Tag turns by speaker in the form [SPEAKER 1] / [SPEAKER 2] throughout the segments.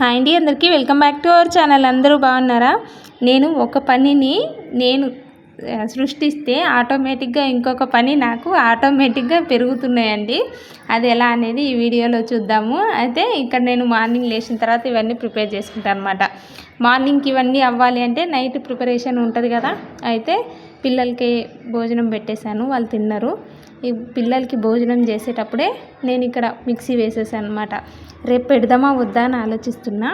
[SPEAKER 1] Hi అండి అందరికీ welcome back to our channel. అందరూ బాగున్నారా? నేను ఒక పనిని నేను సృష్టిస్తే ఆటోమేటిక్గా ఇంకొక పని నాకు ఆటోమేటిక్గా పెరుగుతున్నాయండి. అది ఎలా అనేది ఈ వీడియోలో చూద్దాము. అయితే ఇక్కడ నేను మార్నింగ్ లేచిన తర్వాత ఇవన్నీ ప్రిపేర్ చేసుకుంటాను అనమాట మార్నింగ్కి ఇవన్నీ అవ్వాలి అంటే నైట్ ప్రిపరేషన్ ఉంటుంది కదా. అయితే పిల్లలకి భోజనం పెట్టేశాను వాళ్ళు తిన్నారు. ఈ పిల్లలకి భోజనం చేసేటప్పుడే నేను ఇక్కడ మిక్సీ వేసేసాను అనమాట రేపు పెడదామా వద్దా అని ఆలోచిస్తున్నా.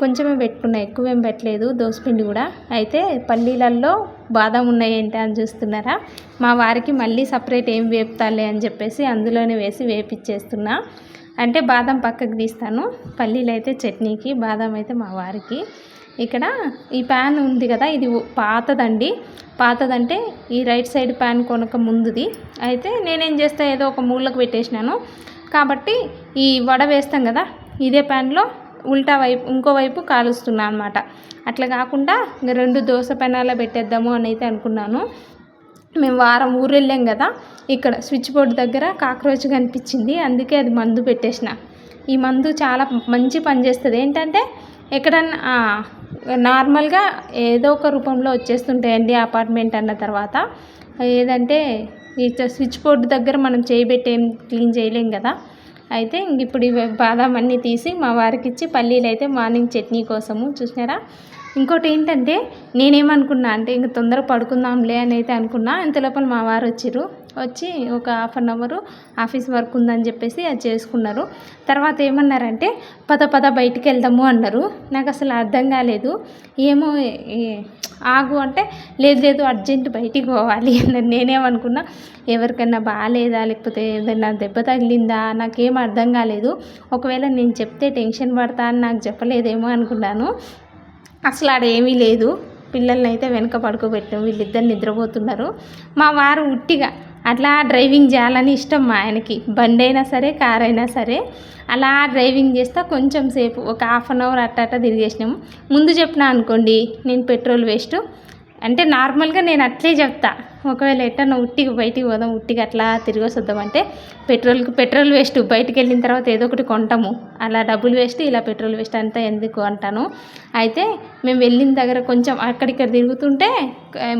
[SPEAKER 1] కొంచెమే పెట్టుకున్నా ఎక్కువ ఏం పెట్టలేదు దోసపిండి కూడా. అయితే పల్లీలల్లో బాదం ఉన్నాయి ఏంటి అని చూస్తున్నారా? మా వారికి మళ్ళీ సపరేట్ ఏం వేపుతాలే అని చెప్పేసి అందులోనే వేసి వేపిచ్చేస్తున్నా. అంటే బాదం పక్కకు తీస్తాను. పల్లీలు అయితే చట్నీకి బాదం అయితే మా వారికి. ఇక్కడ ఈ ప్యాన్ ఉంది కదా ఇది పాతదండి. పాతదంటే ఈ రైట్ సైడ్ ప్యాన్ కొనక ముందుది. అయితే నేనేం చేస్తా ఏదో ఒక మూలకు పెట్టేసినాను. కాబట్టి ఈ వడ వేస్తాం కదా ఇదే ప్యాన్లో ఉల్టా వైపు ఇంకో వైపు కాలుస్తున్నా అనమాట అట్లా కాకుండా రెండు దోశ పెనాల పెట్టేద్దాము అని అయితే అనుకున్నాను. మేము వారం ఊరు వెళ్ళాం కదా ఇక్కడ స్విచ్ బోర్డ్ దగ్గర కాక్రోచ్ కనిపించింది అందుకే అది మందు పెట్టేసిన. ఈ మందు చాలా మంచి పని చేస్తుంది. ఏంటంటే ఎక్కడన్నా నార్మల్గా ఏదో ఒక రూపంలో వచ్చేస్తుంటాయండి అపార్ట్మెంట్ అన్న తర్వాత. ఏదంటే ఈ స్విచ్ బోర్డు దగ్గర మనం చేయబెట్టి ఏం క్లీన్ చేయలేం కదా. అయితే ఇంక ఇప్పుడు ఇవి బాదం అన్నీ తీసి మా వారికి ఇచ్చి పల్లీలు అయితే మార్నింగ్ చట్నీ కోసము చూసినారా? ఇంకోటి ఏంటంటే నేనేమనుకున్నా అంటే ఇంక తొందర పడుకుందాంలే అని అయితే అనుకున్నా అంత లోపల మా వారు వచ్చిర్రు వచ్చి ఒక half an hour office work ఉందని చెప్పేసి అది చేసుకున్నారు. తర్వాత ఏమన్నారంటే పద పద బయటికి వెళ్దాము అన్నారు. నాకు అసలు అర్థం కాలేదు. ఏమో ఆగు అంటే లేదు లేదు అర్జెంట్ బయటికి పోవాలి అన్నారు. నేనేమనుకున్నా ఎవరికైనా బాగాలేదా లేకపోతే ఏదైనా దెబ్బ తగిలిందా నాకేం అర్థం కాలేదు. ఒకవేళ నేను చెప్తే టెన్షన్ పడతా అని నాకు చెప్పలేదేమో అనుకున్నాను. అసలు ఆడ ఏమీ లేదు. పిల్లల్ని అయితే వెనక పడుకోబెట్టాం. వీళ్ళిద్దరు నిద్రపోతున్నారు. మా వారు ఉట్టిగా అట్లా డ్రైవింగ్ చేయాలని ఇష్టం మా ఆయనకి. బండి అయినా సరే కార్ అయినా సరే. అలా డ్రైవింగ్ చేస్తా కొంచెం సేపు ఒక హాఫ్ అన్ అవర్ అట్ట అట్ట తిరిగేసినాము ముందు చెప్పినా అనుకోండి నేను పెట్రోల్ వేస్ట్ అంటే నార్మల్గా నేను అట్లే చెప్తా. ఒకవేళ ఎట్టన్నా ఉట్టికి బయటికి పోదాం ఉట్టికి అట్లా తిరిగి అంటే పెట్రోల్కి పెట్రోల్ వేస్ట్ బయటికి వెళ్ళిన తర్వాత ఏదో ఒకటి కొంటాము. అలా డబ్బులు వేస్ట్ ఇలా పెట్రోల్ వేస్ట్ అంతా ఎందుకు అంటాను. అయితే మేము వెళ్ళిన దగ్గర కొంచెం అక్కడిక్కడ తిరుగుతుంటే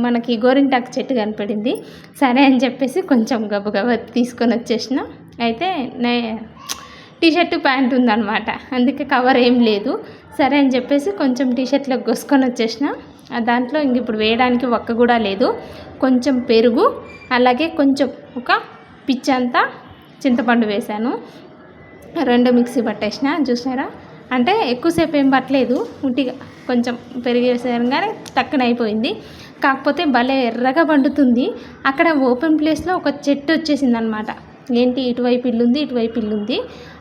[SPEAKER 1] మనకి గోరింటాకు చెట్టు కనపడింది. సరే అని చెప్పేసి కొంచెం గబగబా తీసుకొని వచ్చేసిన. అయితే నే టీషర్ట్ ప్యాంట్ ఉందన్నమాట. అందుకే కవర్ ఏం లేదు. సరే అని చెప్పేసి కొంచెం టీషర్ట్లోకి గొసుకొని వచ్చేసినా వచ్చేసిన. దాంట్లో ఇంక ఇప్పుడు వేయడానికి ఒక్క కూడా లేదు. కొంచెం పెరుగు అలాగే కొంచెం ఒక పిచ్చంతా చింతపండు వేశాను. రెండు మిక్సీ పట్టేసిన చూసారా అంటే ఎక్కువసేపు ఏం పట్టలేదు ఉట్టిగా కొంచెం పెరిగేసరంగానే టక్కన అయిపోయింది. కాకపోతే భలే ఎర్రగా పండుతుంది. అక్కడ ఓపెన్ ప్లేస్లో ఒక చెట్టు వచ్చేసింది అనమాట ఏంటి ఇటువైపు ఇల్లు ఉంది ఇటువైపు ఇల్లుంది.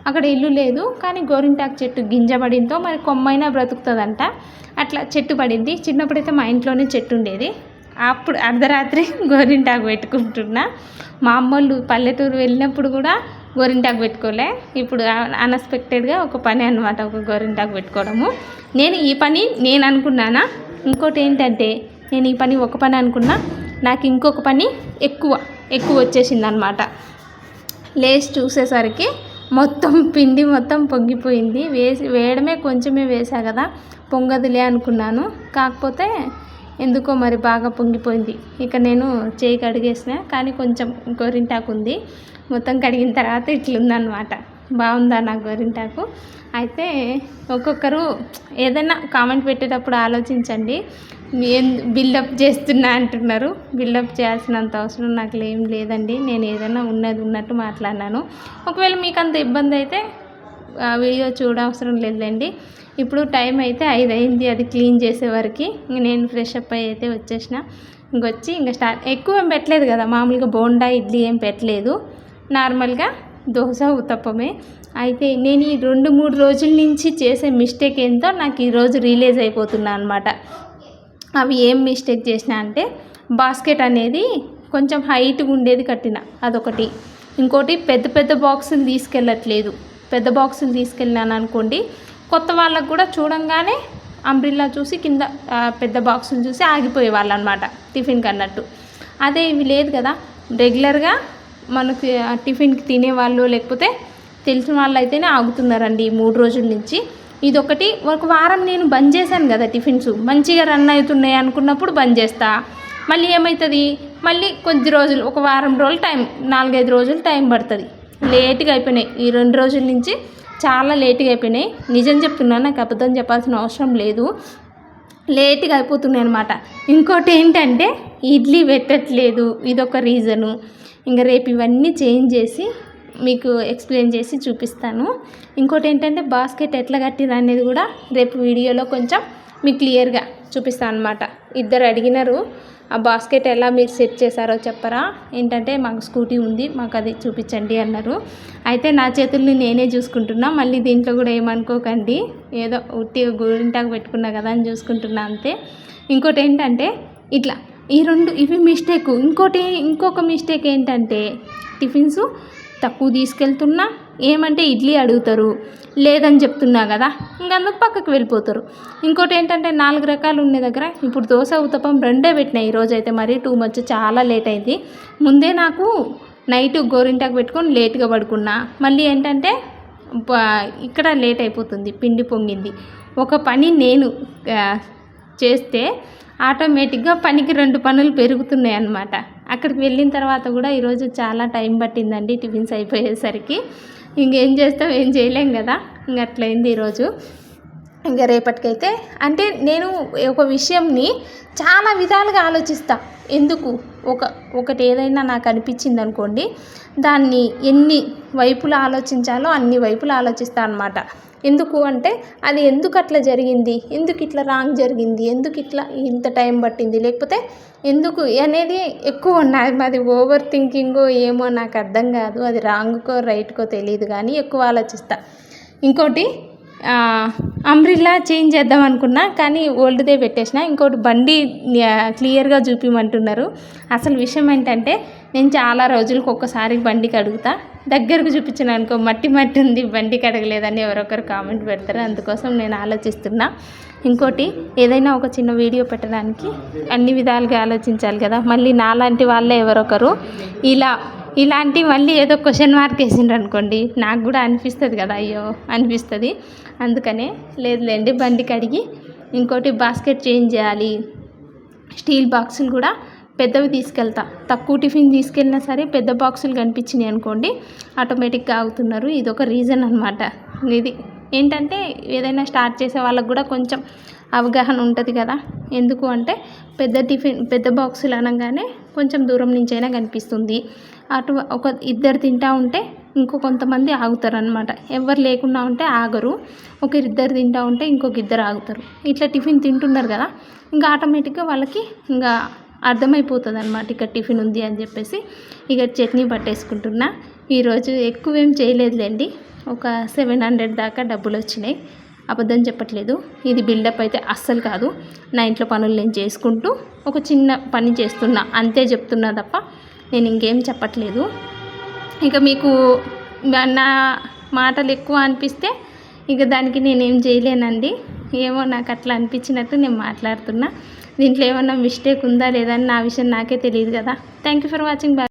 [SPEAKER 1] అక్కడ ఇల్లు లేదు కానీ గోరింటాకు చెట్టు గింజ పడిందో మరి కొమ్మైనా బ్రతుకుతుందంట. అట్లా చెట్టు పడింది. చిన్నప్పుడైతే మా ఇంట్లోనే చెట్టు ఉండేది. అప్పుడు అర్ధరాత్రి గోరింటాకు పెట్టుకుంటున్నా. మా అమ్మోళ్ళు పల్లెటూరు వెళ్ళినప్పుడు కూడా గోరింటాకు పెట్టుకోలే. ఇప్పుడు అన్ఎక్స్పెక్టెడ్గా ఒక పని అనమాట ఒక గోరింటాకు పెట్టుకోవడము. నేను ఈ పని నేను అనుకున్నానా? ఇంకోటి ఏంటంటే నేను ఈ పని ఒక పని అనుకున్నా. నాకు ఇంకొక పని ఎక్కువ ఎక్కువ వచ్చేసింది అనమాట లేచి చూసేసరికి మొత్తం పిండి మొత్తం పొంగిపోయింది. వేసి వేయడమే కొంచెమే వేసా కదా పొంగదులే అనుకున్నాను. కాకపోతే ఎందుకో మరి బాగా పొంగిపోయింది. ఇక నేను చేయి కడిగేసిన కానీ కొంచెం గోరింటాకు ఉంది. మొత్తం కడిగిన తర్వాత ఇట్లుందనమాట బాగుందా నా గోరింటాకు? అయితే ఒక్కొక్కరు ఏదైనా కామెంట్ పెట్టేటప్పుడు ఆలోచించండి. ఏం బిల్డప్ చేస్తున్నా అంటున్నారు. బిల్డప్ చేయాల్సినంత అవసరం నాకు ఏం లేదండి. నేను ఏదైనా ఉన్నది ఉన్నట్టు మాట్లాడినాను. ఒకవేళ మీకు అంత ఇబ్బంది అయితే వీడియో చూడవసరం లేదండి ఇప్పుడు టైం అయితే ఐదు అయింది అది క్లీన్ చేసేవరకు ఇంక నేను ఫ్రెష్ అప్ అయ్యి అయితే వచ్చేసిన. ఇంకొచ్చి ఇంకా స్టార్ట్. ఎక్కువ ఏం పెట్టలేదు కదా. మామూలుగా బోండా ఇడ్లీ ఏం పెట్టలేదు. నార్మల్గా దోశ ఉత్తప్పమే. అయితే నేను ఈ రెండు మూడు రోజుల నుంచి చేసే మిస్టేక్ ఏంటో నాకు ఈరోజు రిలీజ్ అయిపోతున్నా అనమాట అవి ఏం మిస్టేక్ చేసిన అంటే బాస్కెట్ అనేది కొంచెం హైట్గా ఉండేది కట్టిన అదొకటి. ఇంకోటి పెద్ద పెద్ద బాక్సులు తీసుకెళ్ళట్లేదు. పెద్ద బాక్సులు తీసుకెళ్ళినాను అనుకోండి కొత్త వాళ్ళకు కూడా చూడంగానే అంబ్రిల్లా చూసి కింద పెద్ద బాక్సులు చూసి ఆగిపోయే వాళ్ళు అనమాట టిఫిన్కి అన్నట్టు. అదే ఇవి లేదు కదా రెగ్యులర్గా మనకి టిఫిన్కి తినేవాళ్ళు లేకపోతే తెలిసిన వాళ్ళు అయితేనే ఆగుతున్నారండి ఈ మూడు రోజుల నుంచి. ఇదొకటి. ఒక వారం నేను బంద్ చేశాను కదా టిఫిన్స్. మంచిగా రన్ అవుతున్నాయి అనుకున్నప్పుడు బంద్ చేస్తా. మళ్ళీ ఏమవుతుంది మళ్ళీ కొద్ది రోజులు ఒక వారం రోజులు టైం నాలుగైదు రోజులు టైం పడుతుంది. లేట్గా అయిపోయినాయి. ఈ రెండు రోజుల నుంచి చాలా లేట్గా అయిపోయినాయి. నిజం చెప్తున్నాను నాకు అబద్ధం చెప్పాల్సిన అవసరం లేదు. లేట్గా అయిపోతున్నాయి అనమాట ఇంకోటి ఏంటంటే ఇడ్లీ పెట్టట్లేదు. ఇదొక రీజను. ఇంకా రేపు ఇవన్నీ చేంజ్ చేసి మీకు ఎక్స్ప్లెయిన్ చేసి చూపిస్తాను. ఇంకోటి ఏంటంటే బాస్కెట్ ఎట్లా కట్టిరు అనేది కూడా రేపు వీడియోలో కొంచెం మీకు క్లియర్గా చూపిస్తాను అనమాట ఇద్దరు అడిగినారు ఆ బాస్కెట్ ఎలా మీరు సెట్ చేశారో చెప్పరా? ఏంటంటే మాకు స్కూటీ ఉంది మాకు అది చూపించండి అన్నారు. అయితే నా చేతుల్ని నేనే చూసుకుంటున్నా మళ్ళీ దీంట్లో కూడా ఏమనుకోకండి. ఏదో ఉట్టి గోరింటాకు పెట్టుకున్నా కదా అని చూసుకుంటున్నా అంతే. ఇంకోటి ఏంటంటే ఇట్లా ఈ రెండు ఇవి మిస్టేక్ ఇంకోటి ఇంకొక మిస్టేక్ ఏంటంటే టిఫిన్స్ తక్కువ తీసుకెళ్తున్నా ఏమంటే ఇడ్లీ అడుగుతారు. లేదని చెప్తున్నా కదా ఇంకందుకు పక్కకు వెళ్ళిపోతారు. ఇంకోటి ఏంటంటే నాలుగు రకాలు ఉండే దగ్గర ఇప్పుడు దోశ ఉతపం రెండే పెట్టినాయి ఈరోజు అయితే మరీ టూ మచ్ చాలా లేట్ అయింది. ముందే నాకు నైట్ గోరింటాకు పెట్టుకొని లేట్గా పడుకున్నా. మళ్ళీ ఏంటంటే ఇక్కడ లేట్ అయిపోతుంది పిండి పొంగింది. ఒక పని నేను చేస్తే ఆటోమేటిక్గా పనికి రెండు పనులు పెరుగుతున్నాయి అన్నమాట. అక్కడికి వెళ్ళిన తర్వాత కూడా ఈరోజు చాలా టైం పట్టిందండి టిఫిన్స్ అయిపోయేసరికి. ఇంకేం చేస్తాం ఏం చేయలేం కదా. ఇంక అట్లయింది ఈరోజు ఇంకా రేపటికైతే అంటే నేను ఒక విషయంని చాలా విధాలుగా ఆలోచిస్తా. ఎందుకు? ఒక ఒకటి ఏదైనా నాకు అనిపించింది అనుకోండి దాన్ని ఎన్ని వైపులు ఆలోచించాలో అన్ని వైపులు ఆలోచిస్తా అనమాట ఎందుకు అంటే అది ఎందుకు అట్లా జరిగింది? ఎందుకు ఇట్లా రాంగ్ జరిగింది? ఎందుకు ఇట్లా ఇంత టైం పట్టింది? లేకపోతే ఎందుకు అనేది ఎక్కువ ఉన్నది. మాది ఓవర్ థింకింగో ఏమో నాకు అర్థం కాదు. అది రాంగ్కో రైట్కో తెలియదు కానీ ఎక్కువ ఆలోచిస్తా. ఇంకోటి అంబ్రిల్లా చేంజ్ చేద్దాం అనుకున్నా కానీ ఓల్డ్దే పెట్టేసిన. ఇంకోటి బండి క్లియర్గా చూపిమంటున్నారు. అసలు విషయం ఏంటంటే నేను చాలా రోజులకు ఒక్కసారి బండి కడుగుతా. దగ్గరకు చూపించిన అనుకో మట్టి మట్టి ఉంది బండి కడగలేదని ఎవరొకరు కామెంట్ పెడతారు. అందుకోసం నేను ఆలోచిస్తున్నా. ఇంకోటి ఏదైనా ఒక చిన్న వీడియో పెట్టడానికి అన్ని విధాలుగా ఆలోచించాలి కదా. మళ్ళీ నాలాంటి వాళ్ళే ఎవరొకరు. ఇలా ఇలాంటి మళ్ళీ ఏదో క్వశ్చన్ మార్క్ వేసిండ్రు అనుకోండి నాకు కూడా అనిపిస్తుంది కదా అయ్యో అనిపిస్తుంది. అందుకనే లేదులేండి బండి కడిగి ఇంకోటి బాస్కెట్ చేంజ్ చేయాలి. స్టీల్ బాక్సులు కూడా పెద్దవి తీసుకెళ్తా. తక్కువ టిఫిన్ తీసుకెళ్ళినా సరే పెద్ద బాక్సులు కనిపించినాయి అనుకోండి ఆటోమేటిక్గా ఆగుతున్నారు. ఇది ఒక రీజన్ అనమాట ఇది ఏంటంటే ఏదైనా స్టార్ట్ చేసే వాళ్ళకు కూడా కొంచెం అవగాహన ఉంటుంది కదా. ఎందుకు అంటే పెద్ద టిఫిన్ పెద్ద బాక్సులు అనగానే కొంచెం దూరం నుంచైనా కనిపిస్తుంది. అటు ఒక ఇద్దరు తింటా ఉంటే ఇంకో కొంతమంది ఆగుతారు అనమాట ఎవరు లేకుండా ఉంటే ఆగరు. ఒకరిద్దరు తింటా ఉంటే ఇంకొక ఇద్దరు ఆగుతారు. ఇట్లా టిఫిన్ తింటున్నారు కదా ఇంకా ఆటోమేటిక్గా వాళ్ళకి ఇంకా అర్థమైపోతుంది అనమాట ఇక టిఫిన్ ఉంది అని చెప్పేసి ఇక చట్నీ పట్టేసుకుంటున్నా. ఈరోజు ఎక్కువ ఏం చేయలేదులేండి. ఒక సెవెన్ హండ్రెడ్ దాకా డబ్బులు వచ్చినాయి. అబద్ధం చెప్పట్లేదు. ఇది బిల్డప్ అయితే అస్సలు కాదు. నా ఇంట్లో పనులు నేను చేసుకుంటూ ఒక చిన్న పని చేస్తున్నా. అంతే చెప్తున్నా తప్ప నేను ఇంకేం చెప్పట్లేదు. ఇక మీకు నా- మాటలు ఎక్కువ అనిపిస్తే ఇక దానికి నేనేం చేయలేనండి. ఏమో నాకు అట్లా అనిపించినట్టు నేను మాట్లాడుతున్నా. దీంట్లో ఏమన్నా మిస్టేక్ ఉందా లేదా అని నా విషయం నాకే తెలియదు కదా. Thank you for watching bye